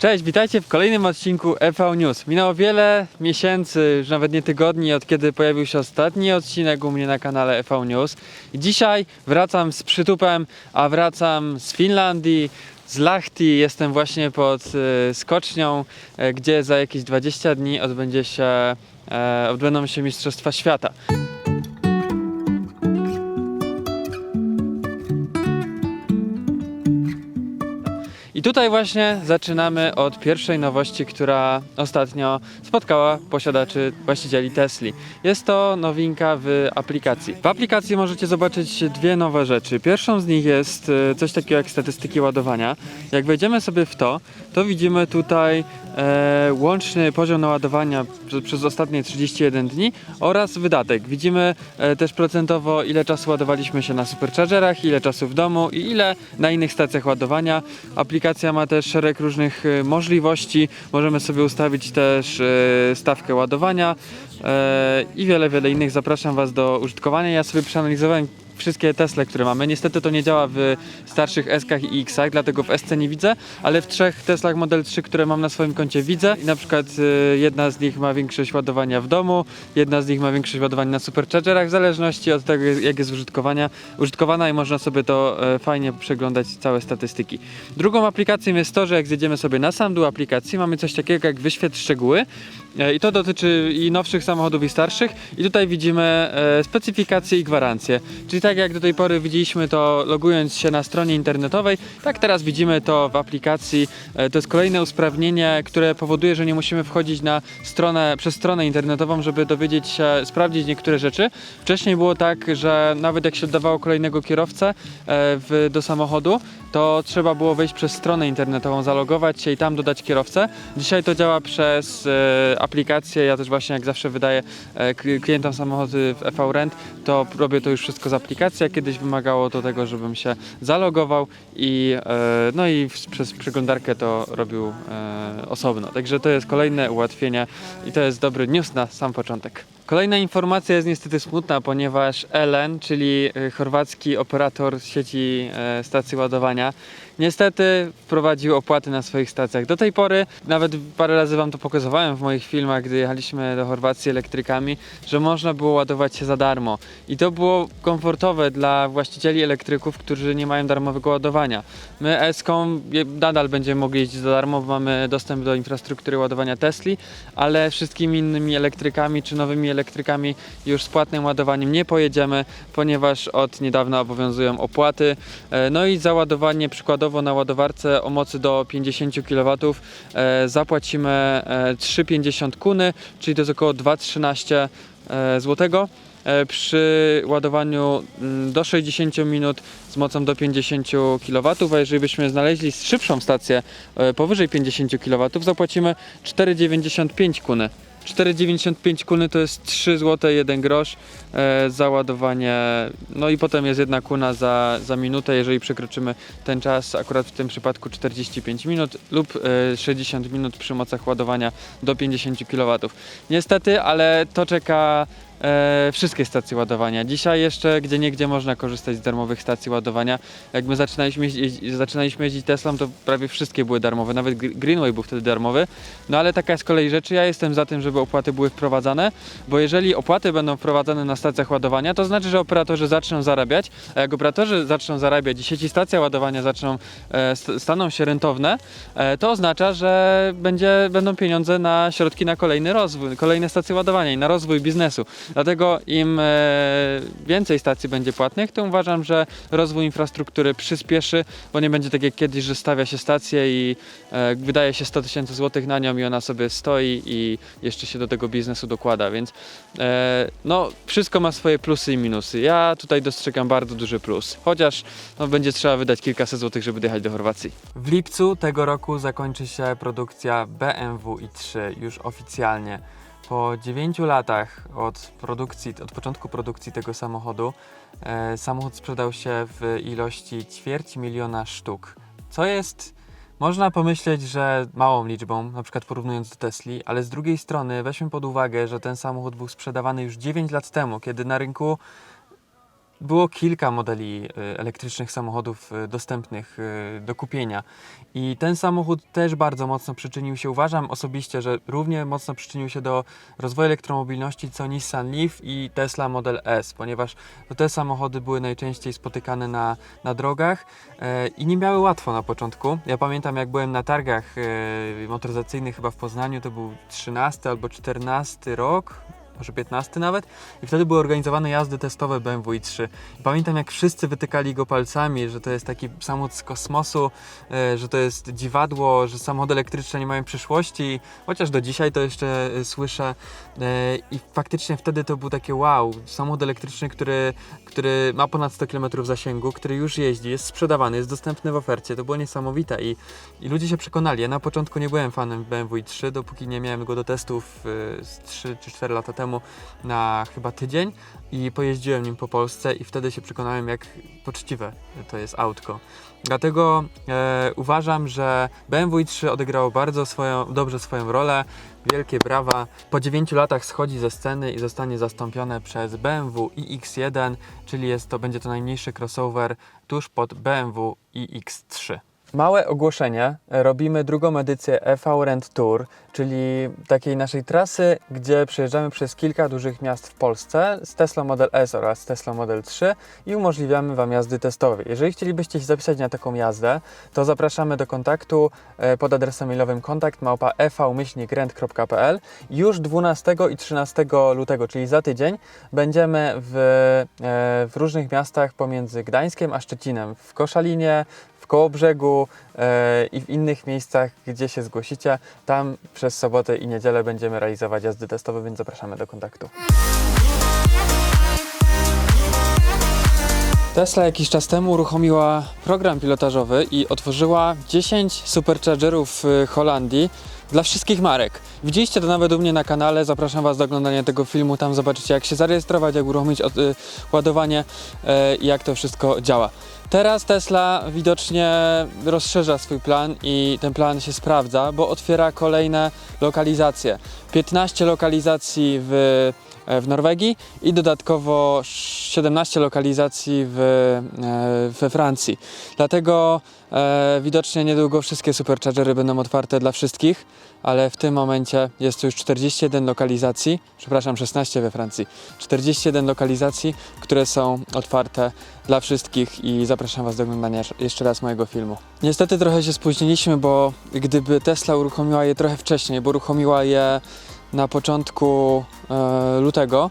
Cześć, witajcie w kolejnym odcinku EV News. Minęło wiele miesięcy, już nawet nie tygodni, od kiedy pojawił się ostatni odcinek u mnie na kanale EV News. I dzisiaj wracam z przytupem, a wracam z Finlandii, z Lahti. Jestem właśnie pod e, skocznią, e, gdzie za jakieś 20 dni odbędzie się, e, odbędą się Mistrzostwa Świata. I tutaj właśnie zaczynamy od pierwszej nowości, która ostatnio spotkała posiadaczy, właścicieli Tesli. Jest to nowinka w aplikacji. W aplikacji możecie zobaczyć dwie nowe rzeczy. Pierwszą z nich jest e, coś takiego jak statystyki ładowania. Jak wejdziemy sobie w to, to widzimy tutaj e, łączny poziom naładowania prze- przez ostatnie 31 dni oraz wydatek. Widzimy e, też procentowo ile czasu ładowaliśmy się na superchargerach, ile czasu w domu i ile na innych stacjach ładowania. Aplikacja ma też szereg różnych e, możliwości. Możemy sobie ustawić też e, stawkę ładowania e, i wiele, wiele innych. Zapraszam Was do użytkowania. Ja sobie przeanalizowałem wszystkie Tesle, które mamy. Niestety to nie działa w starszych S-kach i X-ach, dlatego w SC nie widzę, ale w trzech Teslach Model 3, które mam na swoim koncie widzę. I na przykład y, jedna z nich ma większość ładowania w domu, jedna z nich ma większość ładowania na superchargerach, w zależności od tego, jak jest użytkowania, użytkowana i można sobie to e, fajnie przeglądać całe statystyki. Drugą aplikacją jest to, że jak zjedziemy sobie na sam dół aplikacji, mamy coś takiego jak wyświetl szczegóły i to dotyczy i nowszych samochodów i starszych i tutaj widzimy e, specyfikacje i gwarancje. Czyli tak jak do tej pory widzieliśmy to logując się na stronie internetowej, tak teraz widzimy to w aplikacji. E, to jest kolejne usprawnienie, które powoduje, że nie musimy wchodzić na stronę, przez stronę internetową, żeby dowiedzieć się, sprawdzić niektóre rzeczy. Wcześniej było tak, że nawet jak się oddawało kolejnego kierowcę e, do samochodu, to trzeba było wejść przez stronę internetową, zalogować się i tam dodać kierowcę. Dzisiaj to działa przez e, aplikację. Ja też właśnie jak zawsze wydaję e, klientom samochody w EV Rent, to robię to już wszystko z aplikacji. Kiedyś wymagało to tego, żebym się zalogował i e, no i w, przez przeglądarkę to robił e, osobno. Także to jest kolejne ułatwienie i to jest dobry news na sam początek. Kolejna informacja jest niestety smutna, ponieważ Elen, czyli e, chorwacki operator sieci e, stacji ładowania, niestety wprowadził opłaty na swoich stacjach. Do tej pory, nawet parę razy Wam to pokazywałem w moich filmach, gdy jechaliśmy do Chorwacji elektrykami, że można było ładować się za darmo. I to było komfortowe dla właścicieli elektryków, którzy nie mają darmowego ładowania. My Eską nadal będziemy mogli jeździć za darmo, mamy dostęp do infrastruktury ładowania Tesli, ale wszystkimi innymi elektrykami czy nowymi elektrykami już z płatnym ładowaniem nie pojedziemy, ponieważ od niedawna obowiązują opłaty. E, No i za ładowanie na ładowarce o mocy do 50 kW e, zapłacimy e, 3,50 kuny, czyli to jest około 2,13 e, złotego. E, Przy ładowaniu mm, do 60 minut z mocą do 50 kW, a jeżeli byśmy znaleźli szybszą stację e, powyżej 50 kW, zapłacimy 4,95 kuny. 4,95 kuny to jest 3 zł 1 grosz e, za ładowanie. No i potem jest jedna kuna za, za minutę, jeżeli przekroczymy ten czas, akurat w tym przypadku 45 minut lub e, 60 minut przy mocach ładowania do 50 kW. Niestety, ale to czeka e, wszystkie stacje ładowania. Dzisiaj jeszcze gdzie niegdzie można korzystać z darmowych stacji ładowania. Jak my zaczynaliśmy jeździć, zaczynaliśmy jeździć Teslą, to prawie wszystkie były darmowe, nawet Gr- Greenway był wtedy darmowy. No ale taka jest kolej rzeczy. Ja jestem za tym, żeby opłaty były wprowadzane, bo jeżeli opłaty będą wprowadzane na stacjach ładowania, to znaczy, że operatorzy zaczną zarabiać, a jak operatorzy zaczną zarabiać i sieci stacja ładowania zaczną, e, st- staną się rentowne, e, to oznacza, że będzie, będą pieniądze na środki na kolejny rozwój, kolejne stacje ładowania i na rozwój biznesu. Dlatego im e, więcej stacji będzie płatnych, to uważam, że rozwój infrastruktury przyspieszy, bo nie będzie tak jak kiedyś, że stawia się stację i e, wydaje się 100 tysięcy złotych na nią i ona sobie stoi i jeszcze się do tego biznesu dokłada, więc e, no wszystko ma swoje plusy i minusy. Ja tutaj dostrzegam bardzo duży plus, chociaż no, będzie trzeba wydać kilkaset złotych, żeby dojechać do Chorwacji. W lipcu tego roku zakończy się produkcja BMW i3 już oficjalnie. Po 9 latach od produkcji, od początku produkcji tego samochodu, e, samochód sprzedał się w ilości ćwierć miliona sztuk. Co jest, można pomyśleć, że małą liczbą, na przykład porównując do Tesli, ale z drugiej strony weźmy pod uwagę, że ten samochód był sprzedawany już 9 lat temu, kiedy na rynku było kilka modeli y, elektrycznych samochodów y, dostępnych y, do kupienia. I ten samochód też bardzo mocno przyczynił się, uważam osobiście, że równie mocno przyczynił się do rozwoju elektromobilności co Nissan Leaf i Tesla Model S, ponieważ to te samochody były najczęściej spotykane na, na drogach e, i nie miały łatwo na początku. Ja pamiętam, jak byłem na targach e, motoryzacyjnych chyba w Poznaniu, to był 13 albo 14 rok, może 15 nawet, i wtedy były organizowane jazdy testowe BMW i3. I pamiętam, jak wszyscy wytykali go palcami, że to jest taki samochód z kosmosu, e, że to jest dziwadło, że samochody elektryczne nie mają przyszłości, chociaż do dzisiaj to jeszcze e, słyszę. E, I faktycznie wtedy to był takie wow, samochód elektryczny, który, który ma ponad 100 km zasięgu, który już jeździ, jest sprzedawany, jest dostępny w ofercie. To było niesamowite i, i ludzie się przekonali. Ja na początku nie byłem fanem BMW i3, dopóki nie miałem go do testów e, z 3 czy 4 lata temu na chyba tydzień i pojeździłem nim po Polsce i wtedy się przekonałem, jak poczciwe to jest autko. Dlatego e, uważam, że BMW i3 odegrało bardzo swoją, dobrze swoją rolę. Wielkie brawa. Po 9 latach schodzi ze sceny i zostanie zastąpione przez BMW iX1, czyli jest to, będzie to najmniejszy crossover tuż pod BMW iX3. Małe ogłoszenie. Robimy drugą edycję EV Rent Tour, czyli takiej naszej trasy, gdzie przejeżdżamy przez kilka dużych miast w Polsce z Tesla Model S oraz Tesla Model 3 i umożliwiamy Wam jazdy testowe. Jeżeli chcielibyście się zapisać na taką jazdę, to zapraszamy do kontaktu e, pod adresem mailowym kontakt małpa ev-rent.pl. Już 12 i 13 lutego, czyli za tydzień, będziemy w, e, w różnych miastach pomiędzy Gdańskiem a Szczecinem, w Koszalinie, w Kołobrzegu e, i w innych miejscach, gdzie się zgłosicie. Tam przez sobotę i niedzielę będziemy realizować jazdy testowe, więc zapraszamy do kontaktu. Tesla jakiś czas temu uruchomiła program pilotażowy i otworzyła 10 superchargerów w Holandii dla wszystkich marek. Widzieliście to nawet u mnie na kanale, zapraszam Was do oglądania tego filmu, tam zobaczycie jak się zarejestrować, jak uruchomić od, y, ładowanie e, i jak to wszystko działa. Teraz Tesla widocznie rozszerza swój plan i ten plan się sprawdza, bo otwiera kolejne lokalizacje. 15 lokalizacji w, w Norwegii i dodatkowo 17 lokalizacji w, e, we Francji. Dlatego e, widocznie niedługo wszystkie superchargery będą otwarte dla wszystkich, ale w tym momencie jest już 41 lokalizacji, przepraszam, 16 we Francji. 41 lokalizacji, które są otwarte dla wszystkich i zapraszam Was do oglądania jeszcze raz mojego filmu. Niestety trochę się spóźniliśmy, bo gdyby Tesla uruchomiła je trochę wcześniej, bo uruchomiła je na początku e, lutego,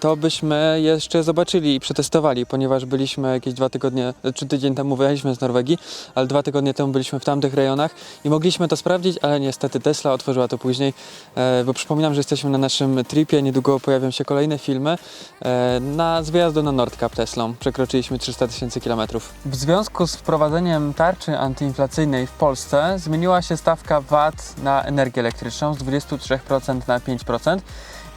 to byśmy jeszcze zobaczyli i przetestowali, ponieważ byliśmy jakieś dwa tygodnie, czy tydzień temu wyjechaliśmy z Norwegii, ale dwa tygodnie temu byliśmy w tamtych rejonach i mogliśmy to sprawdzić, ale niestety Tesla otworzyła to później, e, bo przypominam, że jesteśmy na naszym tripie, niedługo pojawią się kolejne filmy e, na, z wyjazdu na Nordcap Teslą. Przekroczyliśmy 300 tysięcy kilometrów. W związku z wprowadzeniem tarczy antyinflacyjnej w Polsce zmieniła się stawka VAT na energię elektryczną z 23% na 5%.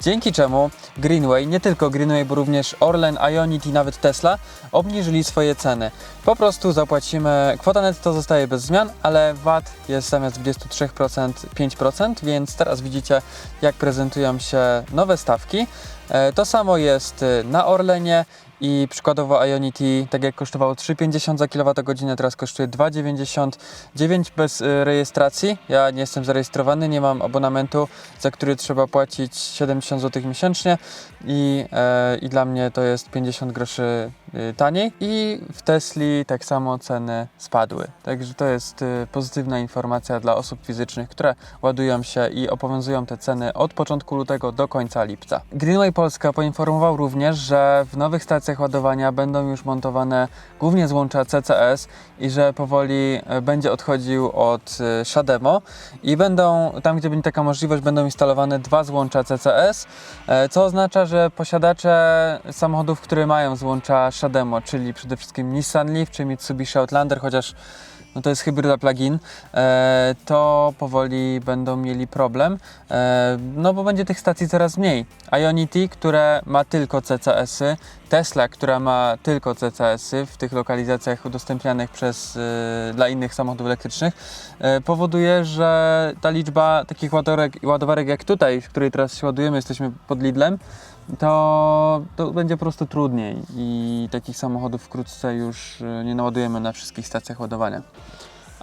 Dzięki czemu Greenway, nie tylko Greenway, bo również Orlen, Ionity, nawet Tesla obniżyli swoje ceny. Po prostu zapłacimy, kwota netto zostaje bez zmian, ale VAT jest zamiast 23% 5%, więc teraz widzicie jak prezentują się nowe stawki. E, To samo jest e, na Orlenie i przykładowo Ionity, tak jak kosztowało 3,50 za kWh, teraz kosztuje 2,99 bez y, rejestracji. Ja nie jestem zarejestrowany, nie mam abonamentu, za który trzeba płacić 70 zł miesięcznie i, e, i dla mnie to jest 50 groszy taniej. I w Tesli tak samo ceny spadły. Także to jest y, pozytywna informacja dla osób fizycznych, które ładują się i obowiązują te ceny od początku lutego do końca lipca. Greenway Polska poinformował również, że w nowych stacjach ładowania będą już montowane głównie złącza CCS i że powoli e, będzie odchodził od Shademo i będą, tam gdzie będzie taka możliwość, będą instalowane dwa złącza CCS, co oznacza, że posiadacze samochodów, które mają złącza Shademo, czyli przede wszystkim Nissan Leaf czy Mitsubishi Outlander, chociaż no to jest hybryda plug-in, e, to powoli będą mieli problem, e, no bo będzie tych stacji coraz mniej. Ionity, które ma tylko CCS-y, Tesla, która ma tylko CCS-y w tych lokalizacjach udostępnianych przez, e, dla innych samochodów elektrycznych, powoduje, że ta liczba takich ładowarek, ładowarek jak tutaj, w której teraz się ładujemy, jesteśmy pod Lidlem, to, to będzie po prostu trudniej i takich samochodów wkrótce już e, nie naładujemy na wszystkich stacjach ładowania.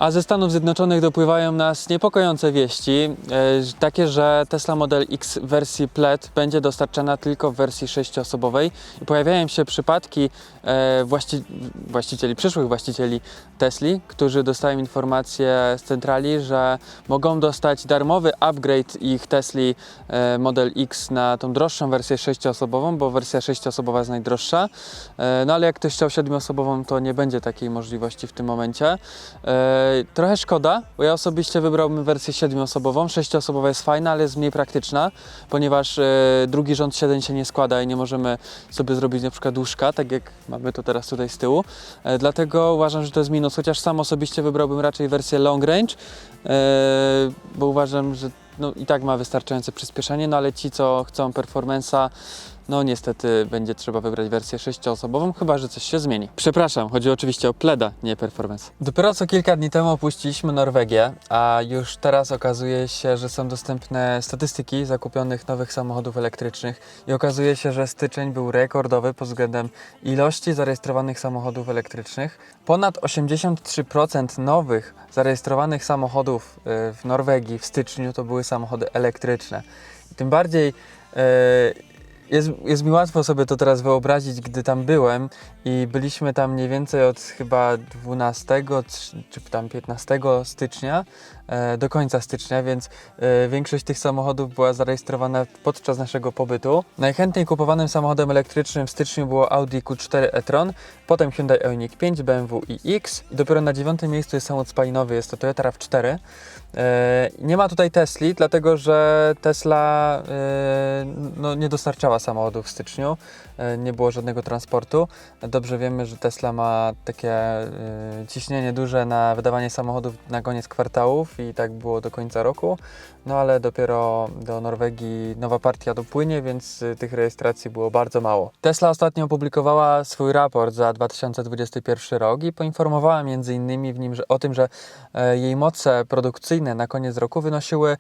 A ze Stanów Zjednoczonych dopływają nas niepokojące wieści, e, takie, że Tesla Model X w wersji PLED będzie dostarczana tylko w wersji sześcioosobowej i pojawiają się przypadki e, właści właścicieli, przyszłych właścicieli Tesli, którzy dostają informację z centrali, że mogą dostać darmowy upgrade ich Tesli e, Model X na tą droższą wersję sześcioosobową, bo wersja sześcioosobowa jest najdroższa. No ale jak ktoś chciał siedmioosobową, to nie będzie takiej możliwości w tym momencie. Trochę szkoda, bo ja osobiście wybrałbym wersję siedmioosobową. Sześcioosobowa jest fajna, ale jest mniej praktyczna, ponieważ e, drugi rząd siedzeń się nie składa i nie możemy sobie zrobić na przykład łóżka, tak jak mamy to teraz tutaj z tyłu. E, Dlatego uważam, że to jest minus, chociaż sam osobiście wybrałbym raczej wersję long range, e, bo uważam, że no, i tak ma wystarczające przyspieszenie, no ale ci, co chcą performance'a, no niestety będzie trzeba wybrać wersję sześcioosobową, chyba że coś się zmieni. Przepraszam, chodzi oczywiście o pleda, nie performance. Dopiero co kilka dni temu opuściliśmy Norwegię, a już teraz okazuje się, że są dostępne statystyki zakupionych nowych samochodów elektrycznych i okazuje się, że styczeń był rekordowy pod względem ilości zarejestrowanych samochodów elektrycznych. Ponad 83% nowych zarejestrowanych samochodów y, w Norwegii w styczniu to były samochody elektryczne. Tym bardziej e, jest, jest mi łatwo sobie to teraz wyobrazić, gdy tam byłem i byliśmy tam mniej więcej od chyba 12 czy, tam 15 stycznia e, do końca stycznia, więc e, większość tych samochodów była zarejestrowana podczas naszego pobytu. Najchętniej kupowanym samochodem elektrycznym w styczniu było Audi Q4 e-tron, potem Hyundai Ioniq 5, BMW iX i dopiero na dziewiątym miejscu jest samochód spalinowy, jest to Toyota RAV4. E, Nie ma tutaj Tesli, dlatego że Tesla no, nie dostarczała samochodów w styczniu, nie było żadnego transportu. Dobrze wiemy, że Tesla ma takie e, ciśnienie duże na wydawanie samochodów na koniec kwartałów i tak było do końca roku, no ale dopiero do Norwegii nowa partia dopłynie, więc e, tych rejestracji było bardzo mało. Tesla ostatnio opublikowała swój raport za 2021 rok i poinformowała między innymi w nim o tym, że e, jej moce produkcyjne na koniec roku wynosiły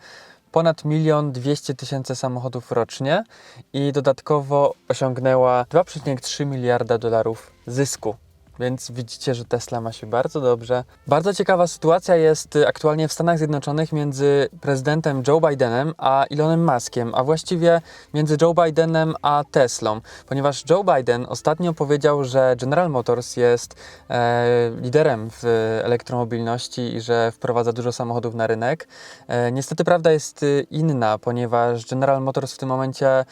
ponad milion dwieście tysięcy samochodów rocznie i dodatkowo osiągnęła 2,3 miliarda dolarów zysku. Więc widzicie, że Tesla ma się bardzo dobrze. Bardzo ciekawa sytuacja jest y, aktualnie w Stanach Zjednoczonych między prezydentem Joe Bidenem a Elonem Muskiem, a właściwie między Joe Bidenem a Teslą, ponieważ Joe Biden ostatnio powiedział, że General Motors jest e, liderem w elektromobilności i że wprowadza dużo samochodów na rynek. E, niestety prawda jest y, inna, ponieważ General Motors w tym momencie e,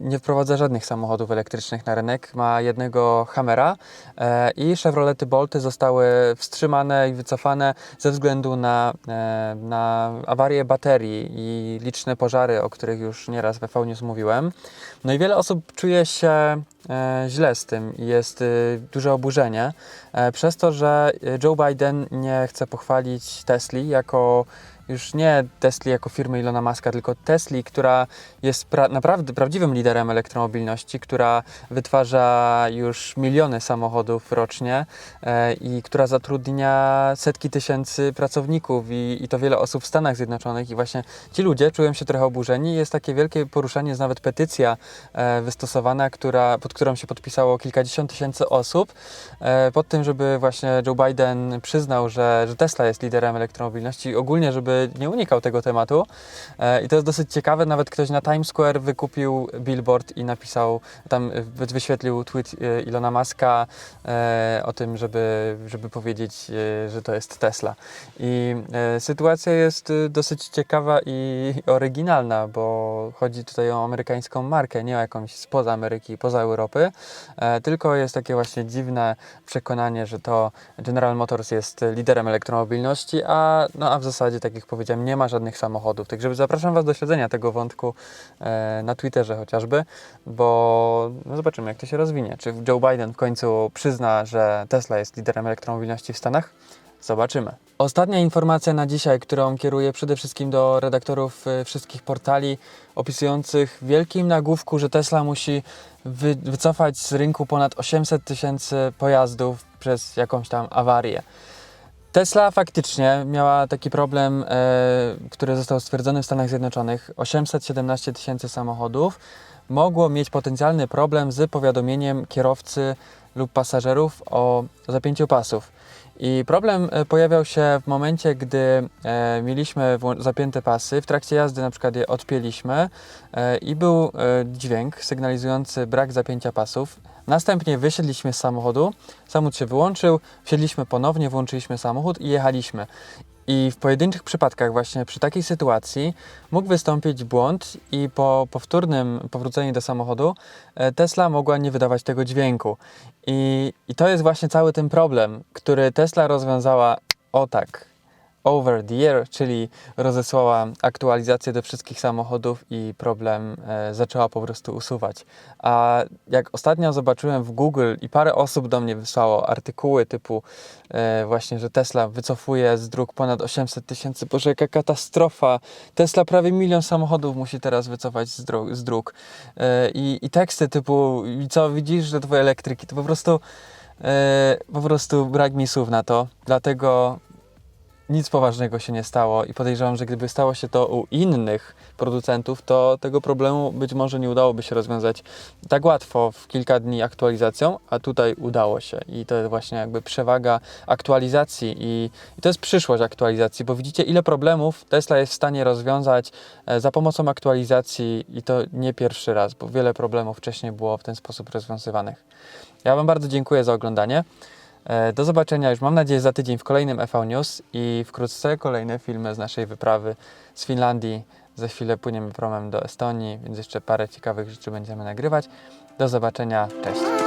nie wprowadza żadnych samochodów elektrycznych na rynek. Ma jednego Hammera i Chevrolety Bolty zostały wstrzymane i wycofane ze względu na, e, na awarię baterii i liczne pożary, o których już nieraz we V-News mówiłem. No i wiele osób czuje się e, źle z tym i jest duże oburzenie e, przez to, że Joe Biden nie chce pochwalić Tesli jako już nie Tesli jako firmy Ilona Maska, tylko Tesli, która jest pra naprawdę prawdziwym liderem elektromobilności, która wytwarza już miliony samochodów rocznie e, i która zatrudnia setki tysięcy pracowników i, i to wiele osób w Stanach Zjednoczonych i właśnie ci ludzie czują się trochę oburzeni. Jest takie wielkie poruszenie, jest nawet petycja e, wystosowana, która, pod którą się podpisało kilkadziesiąt tysięcy osób e, pod tym, żeby właśnie Joe Biden przyznał, że, że Tesla jest liderem elektromobilności i ogólnie, żeby nie unikał tego tematu. E, I to jest dosyć ciekawe, nawet ktoś na Times Square wykupił billboard i napisał, tam wy- wyświetlił tweet e, Ilona Maska e, o tym, żeby, żeby powiedzieć, że to jest Tesla. I sytuacja jest dosyć ciekawa i oryginalna, bo chodzi tutaj o amerykańską markę, nie o jakąś spoza Ameryki, poza Europy, tylko jest takie właśnie dziwne przekonanie, że to General Motors jest liderem elektromobilności, a, no, a w zasadzie, tak jak powiedziałem, nie ma żadnych samochodów. Także zapraszam Was do śledzenia tego wątku e, na Twitterze chociażby, bo no zobaczymy, jak to się rozwinie. Czy Joe Biden w końcu przyzna, że Tesla jest liderem elektromobilności w Stanach? Zobaczymy. Ostatnia informacja na dzisiaj, którą kieruję przede wszystkim do redaktorów e, wszystkich portali opisujących w wielkim nagłówku, że Tesla musi wy, wycofać z rynku ponad 800 tysięcy pojazdów przez jakąś tam awarię. Tesla faktycznie miała taki problem, e, który został stwierdzony w Stanach Zjednoczonych. 817 tysięcy samochodów mogło mieć potencjalny problem z powiadomieniem kierowcy lub pasażerów o zapięciu pasów. I problem e, pojawiał się w momencie, gdy e, mieliśmy zapięte pasy, w trakcie jazdy na przykład je odpięliśmy i był dźwięk sygnalizujący brak zapięcia pasów. Następnie wysiedliśmy z samochodu, samochód się wyłączył, wsiedliśmy ponownie, włączyliśmy samochód i jechaliśmy. I w pojedynczych przypadkach, właśnie przy takiej sytuacji, mógł wystąpić błąd, i po powtórnym powróceniu do samochodu e, Tesla mogła nie wydawać tego dźwięku. I, I to jest właśnie cały ten problem, który Tesla rozwiązała o tak. Over the air, czyli rozesłała aktualizację do wszystkich samochodów i problem e, zaczęła po prostu usuwać. A jak ostatnio zobaczyłem w Google i parę osób do mnie wysłało artykuły typu e, właśnie, że Tesla wycofuje z dróg ponad 800 tysięcy, boże jaka katastrofa, Tesla prawie milion samochodów musi teraz wycofać z dróg, z dróg. E, i, i teksty typu, co widzisz, że twoje elektryki, to po prostu e, po prostu brak mi słów na to, dlatego nic poważnego się nie stało i podejrzewam, że gdyby stało się to u innych producentów, to tego problemu być może nie udałoby się rozwiązać tak łatwo w kilka dni aktualizacją, a tutaj udało się i to jest właśnie jakby przewaga aktualizacji i, i to jest przyszłość aktualizacji, bo widzicie ile problemów Tesla jest w stanie rozwiązać e, za pomocą aktualizacji i to nie pierwszy raz, bo wiele problemów wcześniej było w ten sposób rozwiązywanych. Ja Wam bardzo dziękuję za oglądanie. E, Do zobaczenia już mam nadzieję za tydzień w kolejnym EV News i wkrótce kolejne filmy z naszej wyprawy z Finlandii. Za chwilę płyniemy promem do Estonii, więc jeszcze parę ciekawych rzeczy będziemy nagrywać. Do zobaczenia, cześć!